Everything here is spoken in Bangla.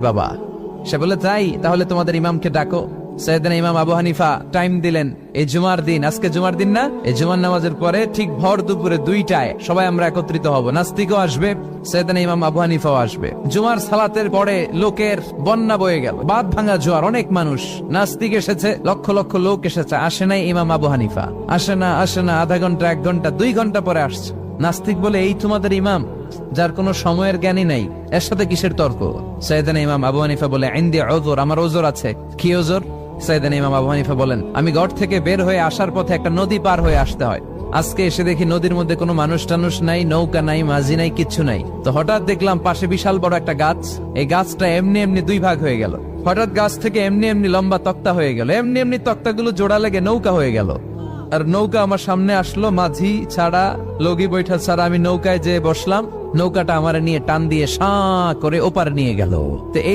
বাবা, সে বলে, তাই? তাহলে তোমাদের ইমামকে ডাকো। সৈয়দিন ইমাম আবু হানিফা টাইম দিলেন। এই জুমার দিন, আজকে জুমার দিন না? এই জুমার নামাজের পরে ঠিক ভর দুপুরে দুইটায় সবাই আমরা একত্রিত হব। নাস্তিকও আসবে, সৈয়দিন ইমাম আবু হানিফাও আসবে। জুমার সালাতের পরে লোকের বন্যা বয়ে গেল। বাদ ভাঙা জোয়ার, অনেক মানুষ। নাস্তিক এসেছে, লক্ষ লক্ষ লোক এসেছে। আসে নাই ইমাম আবু হানিফা। আসে না আসে না, আধা ঘণ্টা, এক ঘণ্টা, দুই ঘণ্টা পরে আসছে। নাস্তিক বলে, এই তোমাদের ইমাম যার কোনো সময়ের জ্ঞানই নাই, এর সাথে কিসের তর্ক? সৈয়দান ইমাম আবু হানিফা বলে ইন্দি ওজোর আমার ওজোর আছে। কি ওজোর সৈয়দান ইমাম আবু হানিফা বলেন, আমি ঘর থেকে বের হয়ে আসার পথে একটা নদী পার হয়ে আসতে হয়। আজকে এসে দেখি নদীর মধ্যে কোনো মানুষ টানুষ নাই, নৌকা নাই, মাঝি নাই, কিচ্ছু নাই। তো হঠাৎ দেখলাম পাশে বিশাল বড় একটা গাছ। এই গাছটা এমনি এমনি দুই ভাগ হয়ে গেল। হঠাৎ গাছ থেকে এমনি এমনি লম্বা তক্তা হয়ে গেল। এমনি এমনি তক্তাগুলো জোড়া লেগে নৌকা হয়ে গেল। আর নৌকা আমার সামনে আসলো, মাঝি ছাড়া, লগি বৈঠা ছাড়া আমি নৌকায় যে বসলাম। নৌকাটা আমার নিয়ে টান দিয়ে সাঁ করে ওপার নিয়ে গেল। তো এই